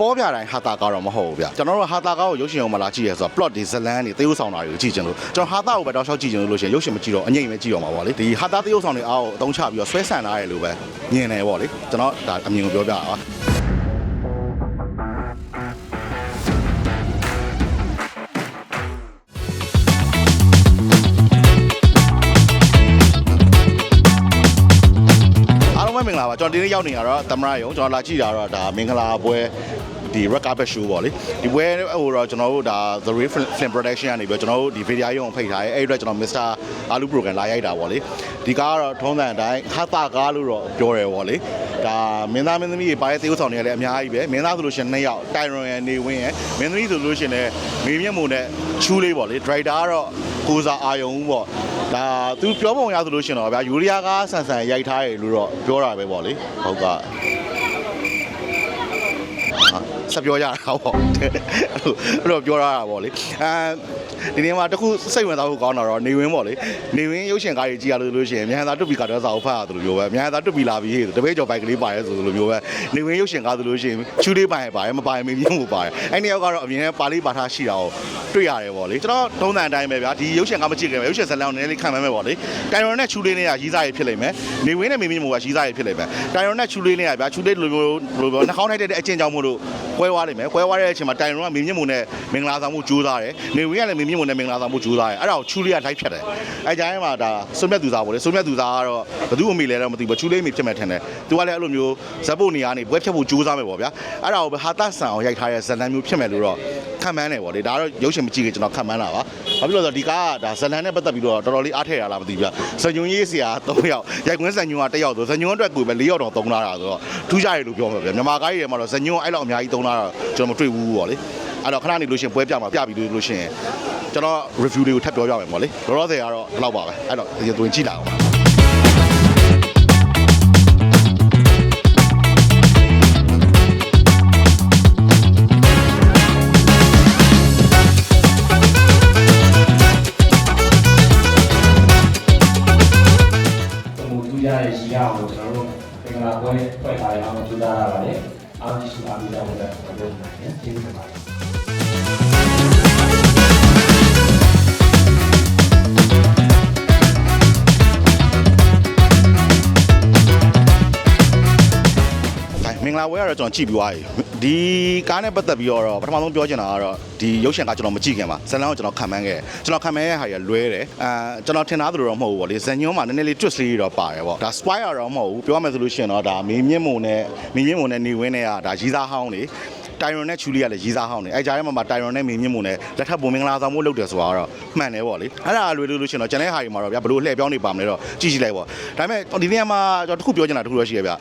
ပေါ်ပြတိုင်းဟာတာကားတော့မဟုတ်ဘူးဗျကျွန်တော်တို့ဟာတာကားကိုရုပ်ရှင်အောင်မလာကြည့်ရဆိုတော့ plot တွေဇလန်းတွေသေယုပ်ဆောင်တာတွေကိုကြည့်ကြလို့ကျွန်တော်ဟာတာကိုပဲတောက်လျှောက်ကြည့်ကြလို့လို့ရှိရင်ရုပ်ရှင်မကြည့်တော့အငိမ့်ပဲကြည့်ရမှာပေါ့လေဒီဟာတာသေယုပ်ဆောင်တွေအားကိုအသုံးချပြီးတော့ဆွဲဆန့်ထားတယ်လို့ပဲမြင်တယ်ပေါ့လေကျွန်တော်ဒါအမြင်ကိုပြောပြတာပါအားလုံးပဲမင်္ဂလာပါကျွန်တော်ဒီနေ့ရောက်နေရတော့သမရယုံကျွန်တော်လာကြည့်တာတော့ဒါမင်္ဂလာပွဲ ဒီ red carpet show ပေါ့လေဒီပွဲဟိုတော့ကျွန်တော်တို့ဒါ The Ray Film Production ကနေပြီးတော့ကျွန်တော်တို့ဒီ video ရုံဖိတ်ထားရဲအဲ့ဒီအတွက်ကျွန်တော် Mr. အာလူ program လာရိုက်တာပေါ့လေဒီကားကတော့ထုံးစံအတိုင်းဟာတာကားလို့တော့ပြောတယ်ပေါ့လေဒါမင်းသားမင်းသမီးတွေပါတဲ့သေုပ်ဆောင်တွေကလည်းအများကြီးပဲမင်းသားဆိုလို့ရှိရင်2ယောက်တိုင်ရွန်ရယ်နေဝင်းရယ်မင်းသမီးဆိုလို့ရှိရင်လည်းမေမြင့်မုံနဲ့ချူးလေးပေါ့လေ director ကတော့ကိုစာအာယုံဦးပေါ့ဒါသူပြောပုံရဆိုလို့ရှိရင်တော့ဗျာယူရီးယားကဆန်ဆန်ရိုက်ထားတယ်လို့တော့ပြောတာပဲပေါ့လေဟုတ်က ဆက်ပြောရတာပေါ့အဲ့လိုပြောရတာပေါ့လေအဲဒီနေ့မှာတခုစိတ်ဝင်စားဖို့ကောင်းတာတော့နေဝင်းပေါ့လေနေဝင်းရုပ်ရှင်ကားကြီးကြည့်ရလို့လို့ရှိရင်မြန်သာတွတ်ပြီးကတော့စာအုပ်ဖတ်ရတယ်လို့ပြောပဲမြန်သာတွတ်ပြီးလာပြီးဟေ့တပည့်ကျော်ဘိုက်ကလေးပါတယ်ဆိုလိုမျိုးပဲနေဝင်းရုပ်ရှင်ကားဆိုလို့ရှိရင်ချူလေးပိုင်ပါတယ်မပိုင်မင်းမြင့်မှုပါတယ်အဲ့ဒီယောက်ကတော့အမြင်နဲ့ပါလေးပါထားရှိတာကိုတွေ့ရတယ်ပေါ့လေကျွန်တော်ထုံးစံအတိုင်းပဲဗျာဒီရုပ်ရှင်ကားမကြည့်ခင်ရုပ်ရှင်ဇာတ်လမ်းကိုနည်းနည်းလေးခံမှန်းမယ်ပေါ့လေတိုင်ရွန်နဲ့ချူလေးနဲ့ကရီးစားရဖြစ်လိမ့်မယ်နေဝင်းနဲ့မင်းမြင့်မှုကရီးစားရဖြစ်လိမ့်မယ်တိုင်ရွန်နဲ့ချူလေးနဲ့ကဗျာချူလေးလိုမျိုးလိုမျိုးနှာခေါင်းထိုက်တဲ့အချင်းကြောင့်မို့လို့ကွဲသွားလိမ့်မယ်ကွဲသွားတဲ့အချိန်မှာတိုင်ရွန်ကမင်းမြင့်မှုနဲ့မင်္ဂလာဆောင်မှုကြိုးစားတယ်နေဝင်းကလည်းမင်းမြင့်မှုနဲ့မင်္ဂလာဆောင်မှုကြိုးစားတယ်အဲ့ဒါကိုချူလေးကလိုက်ဖြတ်တယ်အဲကြိုင်းမှာဒါစွန်မြတ်သူစားပေါ့လေစွန်မြတ်သူစားကတော့ဘသူ့အမေလဲတော့မသိဘူးချူလေးအမေဖြစ်မဲ့ထင်တယ်သူကလည်းအဲ့လိုမျိုးဇက်ပုတ်နေရာနေဘွဲဖြတ်ဖို့ကြိုးစားမယ်ပေါ့ဗျာအဲ့ဒါကိုပဲဟာတဆန်အောင်ရိုက်ထားတဲ့ဇလန်မျိုးဖြစ်မယ်လို့တော့ခံမှန်းတယ်ပေါ့လေဒါတော့ရုပ်ရှင်မကြည့်ခင်ကျွန်တော်ခံမှန်းတာပါဘာဖြစ်လို့လဲဆိုတော့ဒီကားကဒါဇလန်နဲ့ပတ်သက်ပြီးတော့တော်တော်လေးအားထည့်ရလားမသိဘူးဗျဇညွန်ရေးဆရာ၃ယောက်ရိုက်ကွင်းဇညွန်က၁ယောက်ဆိုဇညွန်အတွက်ကိုပဲ၄ယောက်တော့သုံးလာတာဆိုတော့ထူးခြားရလို့ပြောမှာဗျမြန်မာကားကြီးတွေမှာတော့ဇညွန်အဲ့လောက်အများကြီးသုံးလာတာကျွန်တော်မတွေ့ဘူးပေါ့လေအဲ့တော့ခဏနေလို့ရှရင်ပွဲပြမှာပြပြီးလို့ရှရင်ကျွန်တော် review တွေကိုထပ်ပြောပြမယ်ပေါ့လေလောလောဆယ်ကတော့ဒီလောက်ပါပဲအဲ့တော့ဒီသွင်းကြည့်လာအောင် အောင်ကျွန်တော်တို့ပင်္ဂလာပွဲဖွဲ့ထားရအောင်ကြိုးစားရပါတယ်အားကြီးစုအားပြီးတော့လည်းကျွန်တော်တို့နိုင်တယ်ကျေးဇူးတင်ပါတယ်ဒါမင်္ဂလာဝဲကတော့ကျွန်တော်ကြည့်ပြီးသွားပြီ ဒီကားနဲ့ပတ်သက်ပြီးတော့ပထမဆုံးပြောချင်တာကတော့ဒီရုပ်ရှင်ကကျွန်တော်မကြည့်ခင်ပါဇလန်ကိုကျွန်တော်ခံမှန်းခဲ့တယ်ကျွန်တော်ခံမှန်းရတဲ့ဟာကြီးလွဲတယ်အဲကျွန်တော်ထင်သားသလိုတော့မဟုတ်ဘူးပေါ့လေဇညွန်းမှာနည်းနည်းလေး twist လေးတော့ပါတယ်ပေါ့ဒါ spoiler တော့မဟုတ်ဘူးပြောရမယ်ဆိုလို့ရှိရင်တော့ဒါမင်းမြင့်မုံနဲ့မင်းမြင့်မုံနဲ့နေဝင်းနဲ့ကဒါရီးစားဟောင်းလေတိုင်ရွန်နဲ့ချူလီကလည်းရီးစားဟောင်းနေအဲကြားထဲမှာမှာတိုင်ရွန်နဲ့မင်းမြင့်မုံနဲ့လက်ထပ်ပုံမင်္ဂလာဆောင်မှုလုပ်တယ်ဆိုတာကတော့မှန်တယ်ပေါ့လေအဲ့ဒါလွယ်လို့လို့ရှိရင်တော့ကျန်တဲ့ဟာတွေမှာတော့ဗျာဘလို့လှည့်ပြောင်းနေပါမလဲတော့ကြည့်ကြည့်လိုက်ပေါ့ဒါပေမဲ့ဒီနေရာမှာကျွန်တော်တခုပြောချင်တာတခုတော့ရှိရဗျာ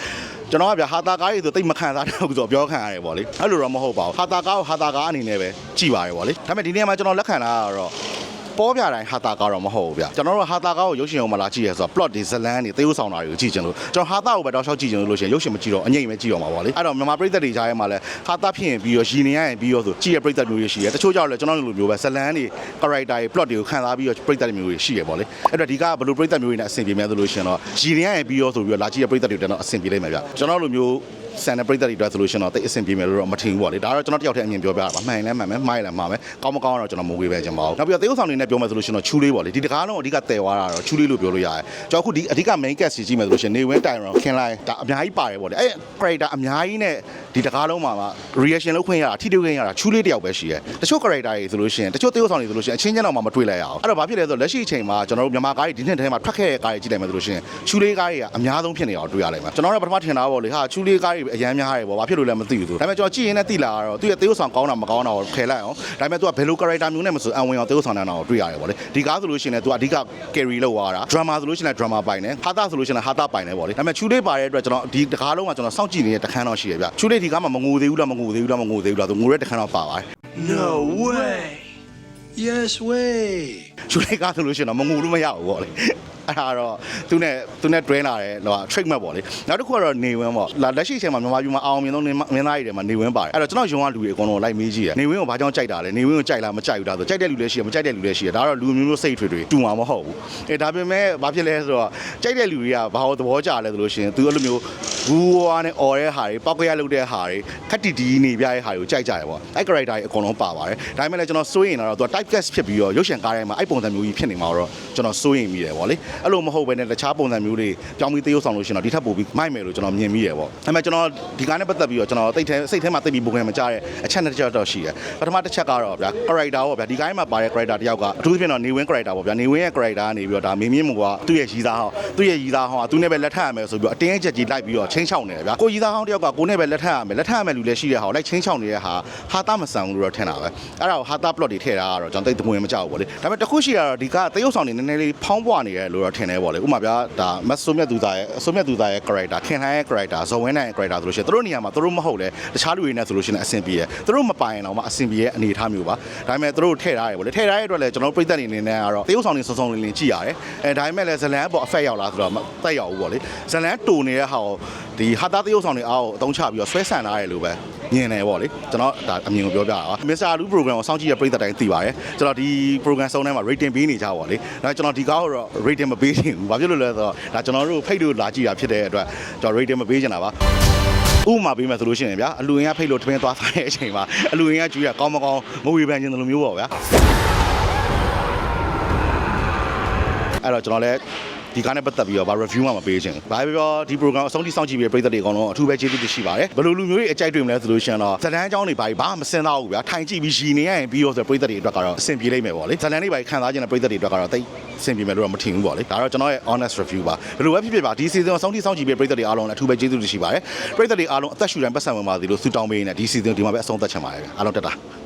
ကျွန်တော်ကဗျာဟာတာကားကြီးဆိုတိတ်မခံစားတော့ဘူးဆိုတော့ပြောခံရတယ်ပေါ့လေအဲ့လိုတော့မဟုတ်ပါဘူးဟာတာကားကိုဟာတာကားအနေနဲ့ပဲကြည့်ပါရပေါ့လေဒါပေမဲ့ဒီနေရာမှာကျွန်တော်လက်ခံတာကတော့ ပေါ်ပြတိုင်းဟာတာကားတော့မဟုတ်ဘူးဗျကျွန်တော်တို့ဟာတာကားကိုရုပ်ရှင်အောင်မလာကြည့်ရဆိုတော့ plot တွေဇလန်းတွေသေယုပ်ဆောင်တာတွေကိုကြည့်ကြလို့ကျွန်တော်ဟာတာကိုပဲတောက်လျှောက်ကြည့်ကြလို့လို့ရှိရင်ရုပ်ရှင်မကြည့်တော့အငိမ့်ပဲကြည့်ရမှာပေါ့လေအဲ့တော့မြန်မာပြည်သက်တွေကြားထဲမှာလဲဟာတာဖြစ်ရင်ပြီးရောရီနေရရင်ပြီးရောဆိုကြည့်ရပြည်သက်မျိုးတွေရှိရတချို့ကြောင့်လဲကျွန်တော်တို့လိုမျိုးပဲဇလန်းတွေ character တွေ plot တွေကိုခံစားပြီးရောပြည်သက်မျိုးတွေရှိရပေါ့လေအဲ့တော့ဒီကဘယ်လိုပြည်သက်မျိုးတွေနဲ့အဆင်ပြေများသလိုရှင်တော့ရီနေရရင်ပြီးရောဆိုပြီးတော့လာကြည့်ရပြည်သက်တွေတက်တော့အဆင်ပြေလိမ့်မယ်ဗျကျွန်တော်လိုမျိုး ဆန်တဲ့ပြည်သက်တွေအတွက်ဆိုလို့ရှင်တော့တိတ်အဆင်ပြေမယ်လို့တော့မထင်ဘူးပေါ့လေဒါတော့ကျွန်တော်တယောက်တည်းအမြင်ပြောပြတာပါမှန်ရင်လည်းမှန်မယ်မှားရင်လည်းမှားမယ်ကောင်းမကောင်းတော့ကျွန်တော်မဝေးပဲကျွန်တော်နောက်ပြီးတော့သေယုပ်ဆောင်နေနဲ့ပြောမယ်ဆိုလို့ရှင်တော့ချူလေးပေါ့လေဒီတကားလုံးအဓိကတည်သွားတာတော့ချူလေးလို့ပြောလို့ရတယ်ကျွန်တော်အခုဒီအဓိက main cast ကြီးမယ်ဆိုလို့ရှင်နေဝင်းတိုင်ရောခင်လိုက်ဒါအများကြီးပါတယ်ပေါ့လေအဲ့ character အများကြီးနဲ့ဒီတကားလုံးမှာမှာ reaction လုပ်ခွင့်ရတာထိတွေ့ခွင့်ရတာချူလေးတယောက်ပဲရှိတယ်တချို့ character တွေဆိုလို့ရှင်တချို့သေယုပ်ဆောင်တွေဆိုလို့ရှင်အချင်းချင်းတော့မှမတွေ့လိုက်ရအောင်အဲ့တော့ဘာဖြစ်လဲဆိုတော့လက်ရှိအချိန်မှာကျွန်တော်တို့မြန်မာကားတွေဒီနှစ်ထဲမှာထွက်ခဲ့တဲ့ကားတွေကြည့်လိုက်မယ်ဆိုလို့ရှင်ချူလေးကားတွေကအများဆုံးဖြစ်နေအောင်တွေ့ရလိမ့်မယ်ကျွန်တော်တို့ပထမထင်တာပေါ့လေဟာချူလေးကားတွေအရန်များတယ်ပေါ့ဘာဖြစ်လို့လဲမသိဘူးသူဒါပေမဲ့ကျွန်တော်ကြည့်ရင်လည်းသိလာတော့သူရဲ့သေယုပ်ဆောင်ကောင်းတာမကောင်းတာကိုခဲလိုက်အောင်ဒါပေမဲ့သူကဘယ်လို character မျိုးနဲ့မဆိုအဝင်အောင်သေယုပ်ဆောင်တာတော့တွေ့ရတယ်ပေါ့လေဒီကားဆိုလို့ရှင်လည်းသူကအဓိက carry လုပ်သွားတာ drama ဆိုလို့ရှင်လည်း drama ပိုင်တယ်ဟာတာဆိုလို့ရှင်လည်းဟာတာပိုင်တယ်ပေါ့လေဒါပေမဲ့ချူလေးပါတဲ့အတွက်ကျွန်တော်ဒီတကားလုံးကကျွန်တော်စောင့်ကြည့်နေတဲ့တခန်းတော့ရှိရဗျချူလေးဒီကားမှာမငိုသေးဘူးလားမငိုသေးဘူးလားမငိုသေးဘူးလားသူငိုတဲ့တခန်းတော့ပါပါတယ် No way. Yes way. ချူလေးကားဆိုလို့ရှင်တော့မငိုလို့မရဘူးပေါ့လေ အဲ့ဒါတော့သူနဲ့သူနဲ့တွဲလာတယ်ဟို trick မဲ့ပေါ့လေနောက်တစ်ခုကတော့နေဝင်းပေါ့လာလက်ရှိအချိန်မှာမြန်မာပြည်မှာအောင်မြင်ဆုံးမင်းသားတွေထဲမှာနေဝင်းပါတယ်အဲ့တော့ကျွန်တော်ယုံကလူတွေအကုန်လုံးလိုက်မေးကြည့်ရနေဝင်းကိုဘာကြောင့်ကြိုက်တာလဲနေဝင်းကိုကြိုက်လားမကြိုက်ဘူးဒါဆိုကြိုက်တဲ့လူလည်းရှိရမကြိုက်တဲ့လူလည်းရှိရဒါတော့လူမျိုးမျိုးစိတ်ထွေထွေတူမှာမဟုတ်ဘူးအဲဒါပေမဲ့ဘာဖြစ်လဲဆိုတော့ကြိုက်တဲ့လူတွေကဘာလို့သဘောကျလဲဆိုလို့ရှိရင်သူအဲ့လိုမျိုး ဘူးဝါနဲ့អော်တဲ့ဟာတွေပောက်ကရလုပ်တဲ့ဟာတွေခက်တီတီနေပြတဲ့ဟာတွေကိုကြိုက်ကြရပေါ့အဲ့ character တွေအကုန်လုံးပါပါတယ်ဒါပေမဲ့လည်းကျွန်တော်စိုးရင်တော့သူက type cast ဖြစ်ပြီးတော့ရုပ်ရှင်ကားထဲမှာအဲ့ပုံစံမျိုးကြီးဖြစ်နေမှာတော့ကျွန်တော်စိုးရင်မိတယ်ပေါ့လေအဲ့လိုမဟုတ်ဘဲနဲ့တခြားပုံစံမျိုးတွေပြောင်းပြီးသေရုပ်ဆောင်လို့ရှိရင်တော့ဒီထက်ပိုပြီးမိုက်မယ်လို့ကျွန်တော်မြင်မိတယ်ပေါ့အဲ့မဲ့ကျွန်တော်ဒီကားနဲ့ပတ်သက်ပြီးတော့ကျွန်တော်တိတ်ထဲစိတ်ထဲမှာတိတ်ပြီးပုံခံမကြတဲ့အချက်နဲ့တစ်ချက်တော့ရှိတယ်ပထမတစ်ချက်ကတော့ဗျာ character ပေါ့ဗျာဒီကားထဲမှာပါတဲ့ character တယောက်ကအထူးသဖြင့်တော့နေဝင်း character ပေါ့ဗျာနေဝင်းရဲ့ character ကနေပြီးတော့ဒါမင်းမြင့်မို့ကသူ့ရဲ့ရည်သားဟောင်းသူ့ရဲ့ရည်သားဟောင်းကသူနဲ့ပဲလက်ထပ်ရမယ်ဆိုပြီးတော့အတင်းအကျပ်ကြီးလိုက်ပြီးတော့ချင်းချောင်းနေတယ်ဗျာကိုရည်သားဟောင်းတယောက်ကကိုနဲ့ပဲလက်ထပ်ရမယ်လက်ထပ်ရမယ်လူလည်းရှိတဲ့ဟာကိုလိုက်ချင်းချောင်းနေတဲ့ဟာဟာတာမဆန်ဘူးလို့တော့ထင်တာပဲအဲ့ဒါကိုဟာတာ plot တွေထည့်တာကတော့ကျွန်တော်တိတ်တမွေမကြောက်ဘူးပေါ့လေဒါပေမဲ့တစ်ခုရှိတာတော့ဒီကသရုပ်ဆောင်နေနည်းနည်းလေးဖောင်းပွားနေတယ်လို့တော့ထင်တယ်ပေါ့လေဥပမာဗျာဒါမတ်ဆိုမြတ်သူသားရဲ့အဆိုမြတ်သူသားရဲ့ character ခင်လှိုင်းရဲ့ character ဇော်ဝင်းနိုင်ရဲ့ character ဆိုလို့ရှိရင်သူတို့နေရာမှာသူတို့မဟုတ်လေတခြားလူတွေနဲ့ဆိုလို့ရှိရင်အဆင်ပြေတယ်သူတို့မပိုင်အောင်မှအဆင်ပြေရဲ့အနေအထားမျိုးပါဒါပေမဲ့သူတို့ထည့်ထားတယ်ပေါ့လေထည့်ထားတဲ့အတွက်လည်းကျွန်တော်ပြိသက်နေနေနဲ့ကတော့သရုပ်ဆောင်နေစုံစုံလင်လင်ကြည့်ရတယ်အဲဒါပေမဲ့လည်းဇလန်ပေါ့ effect ရောက်လာဆိုတော့မတက်ရောက်ဘူးပေါ့လေဇလန်တူနေတဲ့ဟာကို ဒီဟာတာသရုပ်ဆောင်တွေအားကိုအသုံးချပြီးတော့ဆွဲဆန်ထားတယ်လို့ပဲမြင်တယ်ပေါ့လေကျွန်တော်ဒါအမြင်ကိုပြောပြတာပါမစ္စတာလူ program ကိုစောင့်ကြည့်ရတဲ့ပရိသတ်တိုင်းသိပါတယ်ကျွန်တော်ဒီ program စုံထဲမှာ rating ပေးနေကြပါလေဒါကျွန်တော်ဒီကားကိုတော့ rating မပေးချင်ဘူးဘာဖြစ်လို့လဲဆိုတော့ဒါကျွန်တော်တို့ဖိတ်လို့လာကြည့်တာဖြစ်တဲ့အတွက်ကျွန်တော် rating မပေးချင်တာပါဥပမာပေးမယ်ဆိုလို့ရှိရင်ဗျာအလူရင်ကဖိတ်လို့ထမင်းသွားစားတဲ့အချိန်မှာအလူရင်ကကျွေးရကောင်းမကောင်းမဝေဖန်ခြင်းလိုမျိုးပေါ့ဗျာအဲ့တော့ကျွန်တော်လည်း ဒီကားနဲ့ပတ်သက်ပြီးတော့ဗာ review မှမပေးချင်ဘူး။ဘာပဲပြောဒီ program အဆုံးထိစောင့်ကြည့်ပြီးပြည်သက်တွေအကုန်လုံးအထူးပဲကျေးဇူးတင်ရှိပါတယ်။ဘယ်လိုလူမျိုးတွေအကြိုက်တွေ့မလဲဆိုလို့ရှိရင်တော့ဇလန်းအကြောင်းတွေဘာဘာမှမစင်တော့ဘူးဗျာ။ထိုင်ကြည့်ပြီးရည်နေရရင်ပြီးတော့ဆိုပြည်သက်တွေအတွက်ကတော့အဆင်ပြေလိမ့်မယ်ပေါ့လေ။ဇလန်းတွေဘာခံစားခြင်းနဲ့ပြည်သက်တွေအတွက်ကတော့တိတ်အဆင်ပြေမယ်လို့တော့မထင်ဘူးပေါ့လေ။ဒါတော့ကျွန်တော်ရဲ့ honest review ပါ။ဘယ်လိုပဲဖြစ်ဖြစ်ပါဒီ season အဆုံးထိစောင့်ကြည့်ပြီးပြည်သက်တွေအားလုံးလည်းအထူးပဲကျေးဇူးတင်ရှိပါတယ်။ပြည်သက်တွေအားလုံးအသက်ရှူတိုင်းပတ်စံဝင်ပါသည်လို့ဆုတောင်းပေးနေဒီ season ဒီမှာပဲအဆုံးသတ်ချင်ပါတယ်ဗျာ။အားလုံးတက်တာ။